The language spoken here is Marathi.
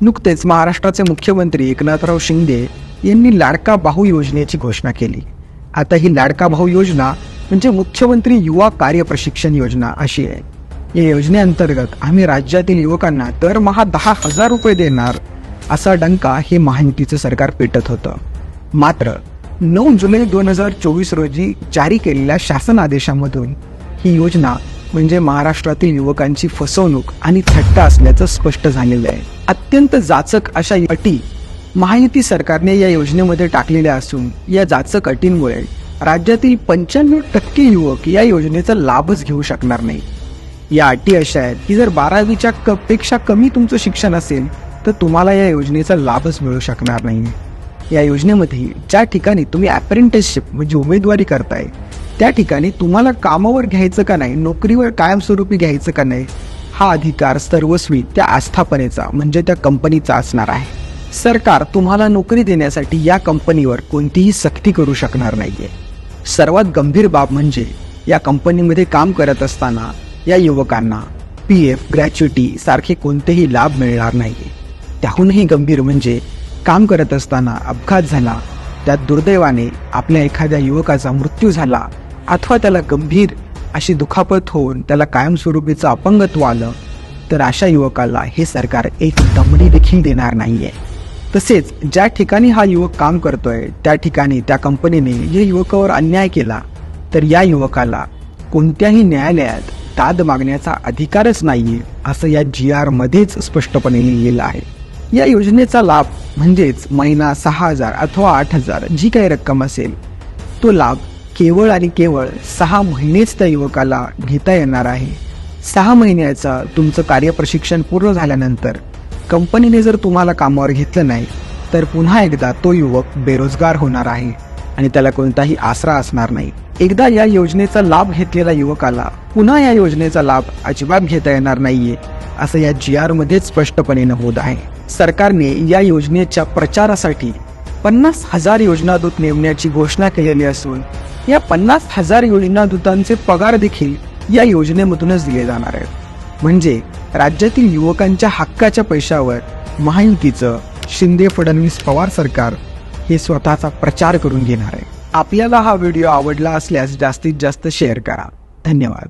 नुकतेच महाराष्ट्राचे मुख्यमंत्री एकनाथराव शिंदे यांनी लाडका भाऊ योजनेची घोषणा केली. आता ही लाडका भाऊ योजना म्हणजे मुख्यमंत्री युवा कार्य प्रशिक्षण योजना अशी आहे. या योजनेअंतर्गत आम्ही राज्यातील युवकांना दरमहा दहा हजार रुपये देणार असा डंका हे महायुतीचं सरकार पेटत होतं. मात्र नऊ जुलै दोन हजार चोवीस रोजी जारी केलेल्या शासन आदेशामधून ही योजना म्हणजे महाराष्ट्रातील युवकांची फसवणूक आणि थट्टा असल्याचं स्पष्ट झालेलं आहे. अत्यंत जाचक अशा अटी महायुती सरकारने या योजनेमध्ये टाकलेल्या असून या जाचक अटींमुळे राज्यातील पंच्याण्णव टक्के युवक या योजनेचा लाभच घेऊ शकणार नाही. या अटी अशा आहेत की जर बारावीच्या क पेक्षा कमी तुमचं शिक्षण असेल तर तुम्हाला या योजनेचा लाभच मिळू शकणार नाही. या योजनेमध्ये ज्या ठिकाणी तुम्ही अप्रेंटिसशिप म्हणजे उमेदवारी करताय त्या ठिकाणी तुम्हाला कामावर घ्यायचं का नाही नोकरीवर कायमस्वरूपी घ्यायचं का नाही हा अधिकार सर्वस्वी त्या आस्थापनेचा म्हणजे त्या कंपनीचा असणार आहे. सरकार तुम्हाला नोकरी देण्यासाठी या कंपनीवर कोणतीही सक्ती करू शकणार नाहीये. सर्वात गंभीर बाब म्हणजे या कंपनीमध्ये काम करत असताना या युवकांना पी एफ ग्रॅच्युटी सारखे कोणतेही लाभ मिळणार नाही त्याहूनही गंभीर म्हणजे काम करत असताना अपघात झाला त्यात दुर्दैवाने आपल्या एखाद्या युवकाचा मृत्यू झाला अथवा त्याला गंभीर अशी दुखापत होऊन त्याला कायमस्वरूपीचं अपंगत्व आलं तर अशा युवकाला हे सरकार एक दमडी देखील देणार नाहीये. तसेच ज्या ठिकाणी हा युवक काम करतोय त्या ठिकाणी त्या कंपनीने या युवकावर अन्याय केला तर या युवकाला कोणत्याही न्यायालयात दाद मागण्याचा अधिकारच नाहीये असं या जी आर मध्येच स्पष्टपणे लिहिलेलं आहे. या योजनेचा लाभ म्हणजेच महिना सहा हजार अथवा आठ हजार जी काही रक्कम असेल तो लाभ केवळ आणि केवळ सहा महिनेच त्या युवकाला घेता येणार आहे. सहा महिन्याचं तुमचं कार्यप्रशिक्षण पूर्ण झाल्यानंतर कंपनीने जर तुम्हाला कामावर घेतलं नाही तर पुन्हा एकदा तो युवक बेरोजगार होणार आहे आणि त्याला कोणताही आसरा असणार नाही. एकदा या योजनेचा लाभ घेतलेल्या युवकाला पुन्हा या योजनेचा लाभ अजिबात घेता येणार नाहीये असं या जी आर मध्येच स्पष्टपणे नमूद आहे. सरकारने या योजनेच्या प्रचारासाठी पन्नास हजार योजनादूत नेमण्याची घोषणा केलेली असून या पन्नास हजार योजनादूतांचे पगार देखील या योजनेमधूनच दिले जाणार आहेत. म्हणजे राज्यातील युवकांच्या हक्काच्या पैशावर महायुतीचं शिंदे फडणवीस पवार सरकार हे स्वतःचा प्रचार करून घेणार आहे. आपल्याला हा व्हिडिओ आवडला असल्यास जास्तीत जास्त शेअर करा. धन्यवाद.